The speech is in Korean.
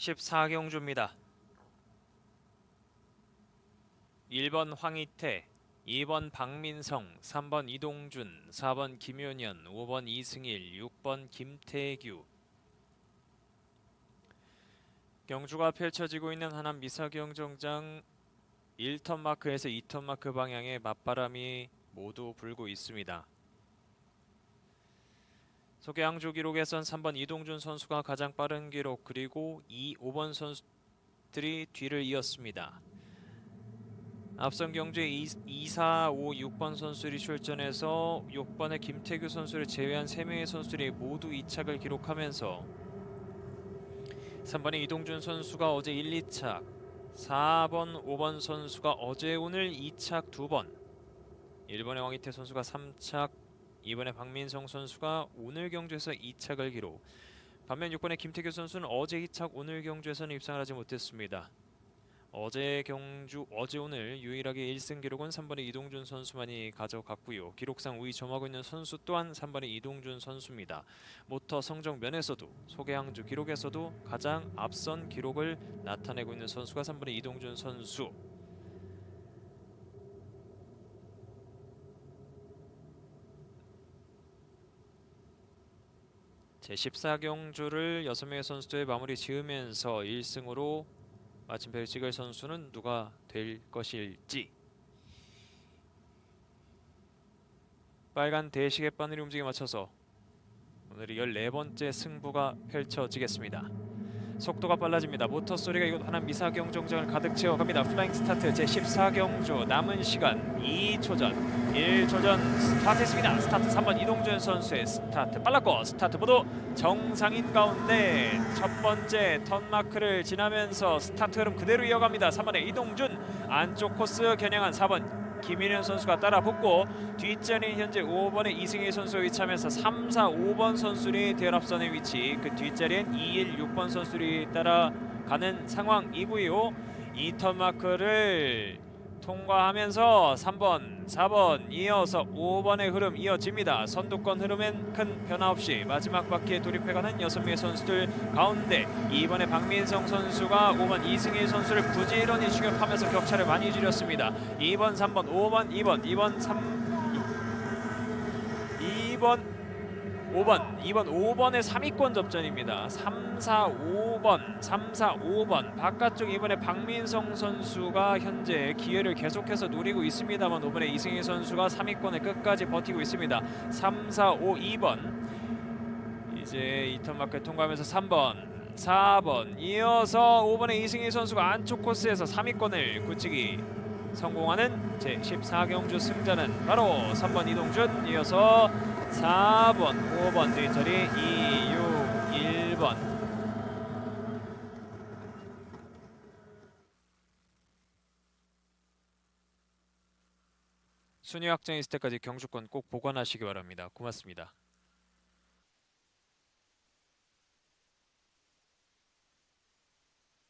14경주입니다. 1번 황희태, 2번 박민성, 3번 이동준, 4번 김효년, 5번 이승일, 6번 김태규. 경주가 펼쳐지고 있는 하남 미사경정장 1턴 마크에서 2턴 마크 방향에 맞바람이 모두 불고 있습니다. 소개항주 기록에선 3번 이동준 선수가 가장 빠른 기록 그리고 2, 5번 선수들이 뒤를 이었습니다. 앞선 경주에 2, 2, 4, 5, 6번 선수들이 출전해서 6번의 김태규 선수를 제외한 3명의 선수들이 모두 2착을 기록하면서 3번의 이동준 선수가 어제 1, 2착 4번, 5번 선수가 어제 오늘 2착 2번 1번의 왕희태 선수가 3착 이번에 박민성 선수가 오늘 경주에서 2착을 기록. 반면 6번의 김태규 선수는 어제 2착 오늘 경주에서는 입상을 하지 못했습니다. 어제 경주 어제 오늘 유일하게 1승 기록은 3번의 이동준 선수만이 가져갔고요. 기록상 우위 점하고 있는 선수 또한 3번의 이동준 선수입니다. 모터 성적 면에서도 소개항주 기록에서도 가장 앞선 기록을 나타내고 있는 선수가 3번의 이동준 선수. 제 14경주를 6명의 선수들의 마무리 지으면서 1승으로 마침표를 찍을 선수는 누가 될 것일지 빨간 대시계 바늘이 움직임에 맞춰서 오늘이 14번째 승부가 펼쳐지겠습니다. 속도가 빨라집니다. 모터 소리가 이곳 하남 미사 경 정장을 가득 채워갑니다. 플라잉 스타트 제 14 경주 남은 시간 2초 전 1초 전 스타트했습니다. 스타트 3번 이동준 선수의 스타트 빨랐고 스타트 모두 정상인 가운데 첫 번째 턴 마크를 지나면서 스타트 흐름 그대로 이어갑니다. 3번의 이동준 안쪽 코스 겨냥한 4번 김인현 선수가 따라 붙고 뒷자리는 현재 5번의 이승희 선수가 위치하면서 3, 4, 5번 선수들이 대열앞선의 위치 그 뒷자리엔 2, 1, 6번 선수들이 따라가는 상황이고요. 2턴 마크를 통과하면서 3번, 4번 이어서 5번의 흐름 이어집니다. 선두권 흐름엔 큰 변화 없이 마지막 바퀴에 돌입해가는 6명의 선수들 가운데 2번의 박민성 선수가 5번 이승일 선수를 부지런히 추격하면서 격차를 많이 줄였습니다. 2번, 3번, 5번, 2번, 2번, 3, 2번 5번, 2번, 5번의 3위권 접전입니다. 3, 4, 5번, 3, 4, 5번. 바깥쪽 이번에 박민성 선수가 현재 기회를 계속해서 노리고 있습니다만 5번에 이승희 선수가 3위권에 끝까지 버티고 있습니다. 3, 4, 5, 2번. 이제 2턴 마크 통과하면서 3번, 4번. 이어서 5번의 이승희 선수가 안쪽 코스에서 3위권을 굳히기 성공하는 제 14경주 승자는 바로 3번 이동준. 이어서 4번, 5번 뒷자리 2, 6, 1번 순위 확정 있을 때까지 경주권 꼭 보관하시기 바랍니다. 고맙습니다.